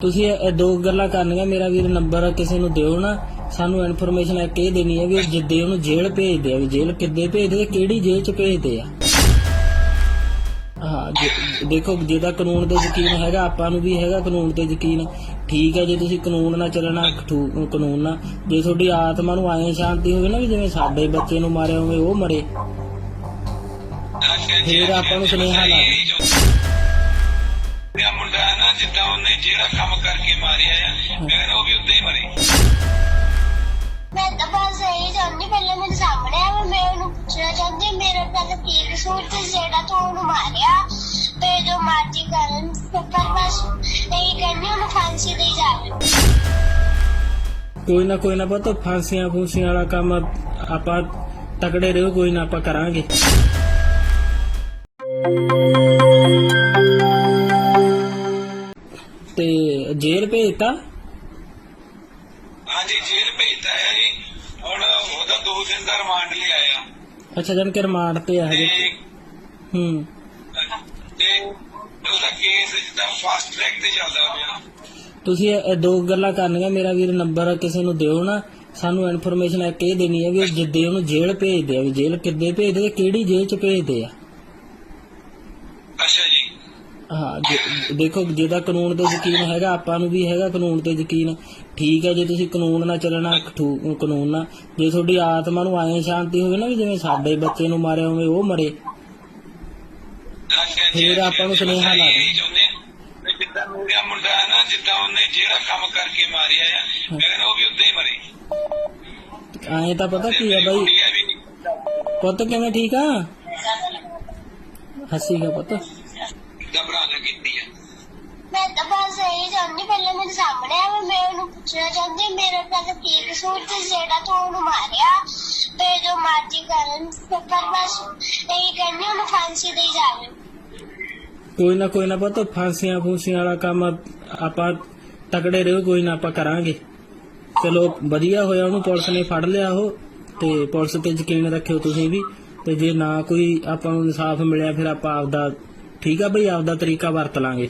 ਤੁਸੀਂ ਇਹ ਦੋ ਗੱਲਾਂ ਕਰਨੀਆਂ ਮੇਰਾ ਵੀਰ ਨੰਬਰ ਕਿਸੇ ਨੂੰ ਦਿਓ ਨਾ। ਸਾਨੂੰ ਇਨਫੋਰਮੇਸ਼ਨ ਇੱਕ ਇਹ ਦੇਣੀ ਹੈ ਵੀ ਜਿੱਦੇ ਉਹਨੂੰ ਜੇਲ੍ਹ ਭੇਜਦੇ ਆ ਵੀ ਜੇਲ੍ਹ ਕਿੱਦੇ ਭੇਜਦੇ ਆ ਕਿਹੜੀ ਜੇਲ੍ਹ ਚ ਭੇਜਦੇ ਆ। ਹਾਂ ਜੇ- ਦੇਖੋ ਜਿਹਦਾ ਕਾਨੂੰਨ ਤੇ ਯਕੀਨ ਹੈਗਾ ਆਪਾਂ ਨੂੰ ਵੀ ਹੈਗਾ ਕਾਨੂੰਨ ਤੇ ਯਕੀਨ। ਠੀਕ ਹੈ ਜੇ ਤੁਸੀਂ ਕਾਨੂੰਨ ਨਾਲ ਚੱਲਣਾ ਠੂ- ਕਾਨੂੰਨ ਨਾਲ। ਜੇ ਤੁਹਾਡੀ ਆਤਮਾ ਨੂੰ ਆਏ ਸ਼ਾਂਤੀ ਹੋਵੇ ਨਾ ਵੀ ਜਿਵੇਂ ਸਾਡੇ ਬੱਚੇ ਨੂੰ ਮਾਰਿਆ ਹੋਵੇ ਉਹ ਮਰੇ। ਫਿਰ ਆਪਾਂ ਨੂੰ ਸੁਨੇਹਾ ਲਾ ਜਿੱਦਾਂ ਉਹਨੇ ਜਿਹੜਾ ਕੰਮ ਕਰਕੇ ਮਾਰਿਆ ਆ ਮੈਂ ਕਹਿੰਦਾ ਉਹ ਵੀ ਉਦਾਂ ਹੀ ਮਰੇ। ਮੈਂ ਤਾਂ ਬਸ ਇਹ ਚਾਹੁੰਦੀ ਪਹਿਲਾਂ ਮੇਰੇ ਸਾਹਮਣੇ ਆ ਮੈਂ ਉਹਨੂੰ ਪੁੱਛਣਾ ਚਾਹੁੰਦੀ ਮੇਰਾ ਤਾਂ ਕੀ ਕਸੂਰ ਤੇ ਜਿਹੜਾ ਤੂੰ ਉਹਨੂੰ ਮਾਰਿਆ ਤੇ ਜੋ ਮਰਜ਼ੀ ਕਰਨ ਪਰ ਬਸ ਇਹ ਕਹਿੰਦੀ ਉਹਨੂੰ ਫਾਂਸੀ ਦੇ ਜਾਵੇ ਕੋਈ ਨਾ ਕੋਈ ਨਾ ਪੁੱਤ ਫਾਂਸੀਆਂ ਫੂਸੀਆਂ ਵਾਲਾ ਕੰਮ ਆਪਾਂ ਤਕੜੇ ਰਹੋ ਕੋਈ ਨਾ ਆਪਾਂ ਕਰਾਂਗੇ। ਜੇਲ੍ਹ ਭੇਜਤਾ? ਹਾਂਜੀ ਜੇਲ੍ਹ ਭੇਜਤਾ ਹੈ ਜੀ। ਹੁਣ ਉਹਦਾ 2 ਦਿਨ ਦਾ ਰਿਮਾਂਡ ਲਿਆ ਆ ਅੱਛਾ ਜਨ ਕੇ ਰਿਮਾਂਡ ਤੇ ਆ ਹਜੇ। ਹੂੰ। ਤੇ ਉਹਦਾ ਕੇਸ ਜਿੱਦਾਂ ਫਾਸਟ ਟਰੈਕ ਤੇ ਚੱਲਦਾ ਪਿਆ। ਤੁਸੀਂ ਇਹ ਦੋ ਗੱਲਾਂ ਕਰਨੀਆਂ ਮੇਰਾ ਵੀਰ ਨੰਬਰ ਕਿਸੇ ਨੂੰ ਦਿਓ ਨਾ। ਸਾਨੂੰ ਇਨਫੋਰਮੇਸ਼ਨ ਇਹ ਦੇਣੀ ਹੈ ਵੀ ਜਿੱਦੇ ਉਹਨੂੰ ਜੇਲ੍ਹ ਭੇਜਦੇ ਆ ਵੀ ਜੇਲ੍ਹ ਕਿੱਦੇ ਭੇਜਦੇ ਕਿਹੜੀ ਜੇਲ੍ਹ ਚ ਭੇਜਦੇ ਆ। ਹਾਂ ਦੇਖੋ ਜਿਹਦਾ ਕਾਨੂੰਨ ਤੇ ਯਕੀਨ ਹੈਗਾ ਆਪਾਂ ਨੂੰ ਵੀ ਹੈਗਾ ਕਾਨੂੰਨ ਤੇ ਯਕੀਨ। ਠੀਕ ਹੈ ਜੇ ਤੁਸੀਂ ਕਾਨੂੰਨ ਨਾਲ ਚੱਲਣਾ ਕਾਨੂੰਨ ਨਾਲ। ਜੇ ਤੁਹਾਡੀ ਆਤਮਾ ਨੂੰ ਆਏ ਸ਼ਾਂਤੀ ਹੋਵੇ ਨਾ ਵੀ ਜਿਵੇਂ ਸਾਡੇ ਬੱਚੇ ਨੂੰ ਮਾਰਿਆ ਹੋਵੇ ਉਹ ਮਰੇ। ਫਿਰ ਆਪਾਂ ਨੂੰ ਸੁਨੇਹਾ ਲਾ ਇਹੀ ਚਾਹੁੰਦੇ ਆ ਵੀ ਜਿੱਦਾਂ ਮੇਰਾ ਮੁੰਡਾ ਹੈ ਨਾ ਜਿੱਦਾਂ ਉਹਨੇ ਜਿਹੜਾ ਕੰਮ ਕਰਕੇ ਮਾਰਿਆ ਆ ਮੈਂ ਕਹਿੰਦਾ ਉਹ ਵੀ ਉਦਾਂ ਹੀ ਮਰੇ। ਐਂ ਤਾਂ ਪਤਾ ਕੀ ਆ ਬਾਈ। ਪੁੱਤ ਕਿਵੇਂ ਠੀਕ ਆ? ਹੱਸੀਗਾ ਪੁੱਤ। ਘਬਰਾ ਨਾ ਕੀਤੀ ਆ ਮੈਂ ਤਾਂ ਬਸ ਇਹ ਚਾਹੁੰਦੀ ਪਹਿਲਾਂ ਮੇਰੇ ਸਾਹਮਣੇ ਆ ਮੈਂ ਉਹਨੂੰ ਪੁੱਛਣਾ ਚਾਹੁੰਦੀ ਮੇਰਾ ਤਾਂ ਕੀ ਕਸੂਰ ਤੇ ਜਿਹੜਾ ਤੂੰ ਉਹਨੂੰ ਮਾਰਿਆ। ਤੇ ਜੋ ਮਰਜ਼ੀ ਕਰਨ ਪਰ ਬਸ ਇਹ ਕਹਿੰਦੀ ਉਹਨੂੰ ਫਾਂਸੀ ਦੇ ਜਾਵੇ। ਕੋਈ ਨਾ ਕੋਈ ਨਾ ਪੁੱਤ ਫਾਂਸੀਆਂ ਫੂਸੀਆਂ ਵਾਲਾ ਕੰਮ ਆਪਾਂ ਤਕੜੇ ਰਹੋ ਕੋਈ ਨਾ ਆਪਾਂ ਕਰਾਂਗੇ। ਚਲੋ ਵਧੀਆ ਹੋਇਆ ਉਹਨੂੰ ਪੁਲਿਸ ਨੇ ਫੜ ਲਿਆ ਉਹ ਤੇ ਪੁਲਿਸ ਤੇ ਯਕੀਨ ਰੱਖਿਓ ਤੁਸੀਂ ਵੀ। ਤੇ ਜੇ ਨਾ ਕੋਈ ਆਪਾਂ ਨੂੰ ਇਨਸਾਫ ਮਿਲਿਆ ਫਿਰ ਆਪਾਂ ਆਪਦਾ ਠੀਕ ਆ ਬਈ ਆਪਦਾ ਤਰੀਕਾ ਵਰਤ ਲਾਂਗੇ।